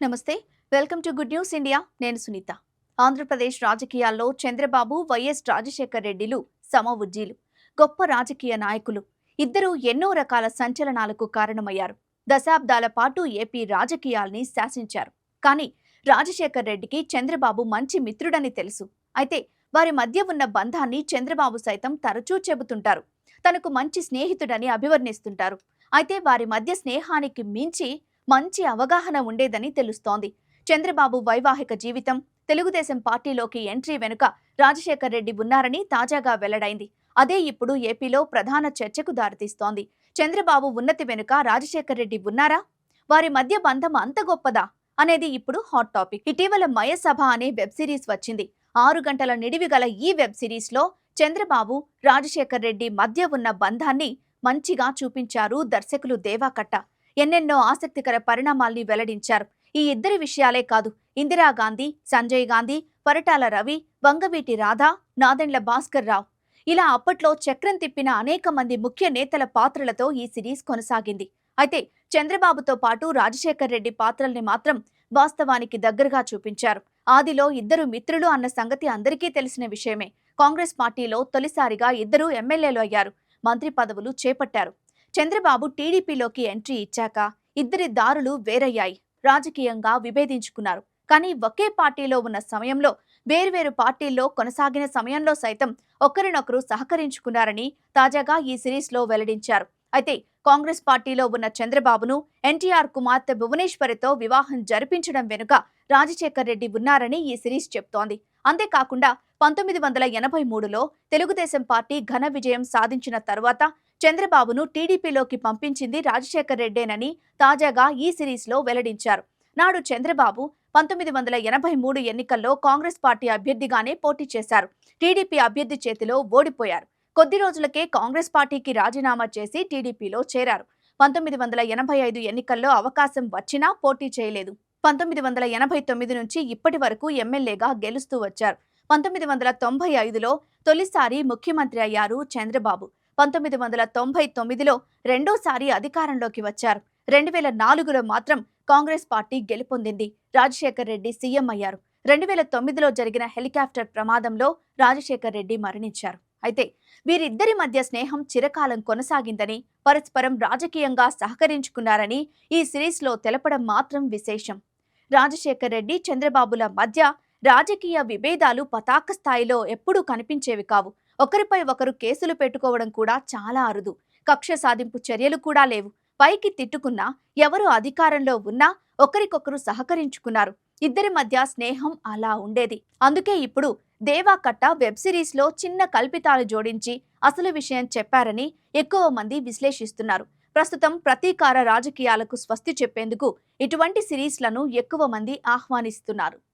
నమస్తే welcome to good news India నేను సునీత. ఆంధ్రప్రదేశ్ రాజకీయాల్లో చంద్రబాబు వైఎస్ రాజశేఖర్ రెడ్డిలు సమవుజ్జీలు గొప్ప రాజకీయ నాయకులు. ఇద్దరూ ఎన్నో రకాల సంచలనాలకు కారణమయ్యారు. దశాబ్దాల పాటు ఏపీ రాజకీయాల్ని శాసించారు. కానీ రాజశేఖర్ రెడ్డికి చంద్రబాబు మంచి మిత్రుడని తెలుసు. అయితే వారి మధ్య ఉన్న బంధాన్ని చంద్రబాబు సైతం తరచూ చెబుతుంటారు. తనకు మంచి స్నేహితుడని అభివర్ణిస్తుంటారు. అయితే వారి మధ్య స్నేహానికి మించి మంచి అవగాహన ఉండేదని తెలుస్తోంది. చంద్రబాబు వైవాహిక జీవితం తెలుగుదేశం పార్టీలోకి ఎంట్రీ వెనుక రాజశేఖర్ రెడ్డి ఉన్నారని తాజాగా వెల్లడైంది. అదే ఇప్పుడు ఏపీలో ప్రధాన చర్చకు దారితీస్తోంది. చంద్రబాబు ఉన్నతి వెనుక రాజశేఖర్ రెడ్డి ఉన్నారా? వారి మధ్య బంధం అంత గొప్పదా? అనేది ఇప్పుడు హాట్ టాపిక్. ఇటీవల మయసభ అనే వెబ్ సిరీస్ వచ్చింది. ఆరు గంటల నిడివి గల ఈ వెబ్ సిరీస్లో చంద్రబాబు రాజశేఖర్ రెడ్డి మధ్య ఉన్న బంధాన్ని మంచిగా చూపించారు దర్శకులు దేవాకట్ట. ఎన్నెన్నో ఆసక్తికర పరిణామాల్ని వెల్లడించారు. ఈ ఇద్దరి విషయాలే కాదు. ఇందిరాగాంధీ సంజయ్ గాంధీ పరిటాల రవి వంగవీటి రాధా నాదెండ్ల భాస్కర్ రావు. ఇలా అప్పట్లో చక్రం తిప్పిన అనేక మంది ముఖ్య నేతల పాత్రలతో ఈ సిరీస్ కొనసాగింది. అయితే చంద్రబాబుతో పాటు రాజశేఖర్ రెడ్డి పాత్రల్ని మాత్రం వాస్తవానికి దగ్గరగా చూపించారు. ఆదిలో ఇద్దరు మిత్రులు అన్న సంగతి అందరికీ తెలిసిన విషయమే. కాంగ్రెస్ పార్టీలో తొలిసారిగా ఇద్దరు ఎమ్మెల్యేలు అయ్యారు. మంత్రి పదవులు చేపట్టారు. చంద్రబాబు టీడీపీలోకి ఎంట్రీ ఇచ్చాక ఇద్దరి దారులు వేరయ్యాయి. రాజకీయంగా విభేదించుకున్నారు. కానీ ఒకే పార్టీలో ఉన్న సమయంలో వేర్వేరు పార్టీల్లో కొనసాగిన సమయంలో సైతం ఒకరినొకరు సహకరించుకున్నారని తాజాగా ఈ సిరీస్లో వెల్లడించారు. అయితే కాంగ్రెస్ పార్టీలో ఉన్న చంద్రబాబును ఎన్టీఆర్ కుమార్తె భువనేశ్వరితో వివాహం జరిపించడం వెనుక రాజశేఖర్ రెడ్డి ఉన్నారని ఈ సిరీస్ చెప్తోంది. అంతేకాకుండా పంతొమ్మిది వందల ఎనభై మూడులో తెలుగుదేశం పార్టీ ఘన విజయం సాధించిన తరువాత చంద్రబాబును టీడీపీలోకి పంపించింది రాజశేఖర్ రెడ్డేనని తాజాగా ఈ సిరీస్లో వెల్లడించారు. నాడు చంద్రబాబు పంతొమ్మిది వందల ఎనభై మూడు ఎన్నికల్లో కాంగ్రెస్ పార్టీ అభ్యర్థిగానే పోటీ చేశారు. టీడీపీ అభ్యర్థి చేతిలో ఓడిపోయారు. కొద్ది రోజులకే కాంగ్రెస్ పార్టీకి రాజీనామా చేసి టీడీపీలో చేరారు. పంతొమ్మిది వందల ఎనభై ఐదు ఎన్నికల్లో అవకాశం వచ్చినా పోటీ చేయలేదు. పంతొమ్మిది వందల ఎనభై తొమ్మిది నుంచి ఇప్పటి వరకు ఎమ్మెల్యేగా గెలుస్తూ వచ్చారు. పంతొమ్మిది వందల తొంభై ఐదులో తొలిసారి ముఖ్యమంత్రి అయ్యారు చంద్రబాబు. పంతొమ్మిది వందల తొంభై తొమ్మిదిలో రెండోసారి అధికారంలోకి వచ్చారు. రెండు వేల నాలుగులో మాత్రం కాంగ్రెస్ పార్టీ గెలుపొందింది. రాజశేఖర్ రెడ్డి సీఎం అయ్యారు. రెండు వేల తొమ్మిదిలో జరిగిన హెలికాప్టర్ ప్రమాదంలో రాజశేఖర్ రెడ్డి మరణించారు. అయితే వీరిద్దరి మధ్య స్నేహం చిరకాలం కొనసాగిందని పరస్పరం రాజకీయంగా సహకరించుకున్నారని ఈ సిరీస్లో తెలపడం మాత్రం విశేషం. రాజశేఖర్ రెడ్డి చంద్రబాబుల మధ్య రాజకీయ విభేదాలు పతాక స్థాయిలో ఎప్పుడూ కనిపించేవి కావు. ఒకరిపై ఒకరు కేసులు పెట్టుకోవడం కూడా చాలా అరుదు. కక్ష సాధింపు చర్యలు కూడా లేవు. పైకి తిట్టుకున్నా ఎవరు అధికారంలో ఉన్నా ఒకరికొకరు సహకరించుకున్నారు. ఇద్దరి మధ్య స్నేహం అలా ఉండేది. అందుకే ఇప్పుడు దేవాకట్ట వెబ్ సిరీస్లో చిన్న కల్పితాలు జోడించి అసలు విషయం చెప్పారని ఎక్కువ మంది విశ్లేషిస్తున్నారు. ప్రస్తుతం ప్రతీకార రాజకీయాలకు స్వస్తి చెప్పేందుకు ఇటువంటి సిరీస్లను ఎక్కువ మంది ఆహ్వానిస్తున్నారు.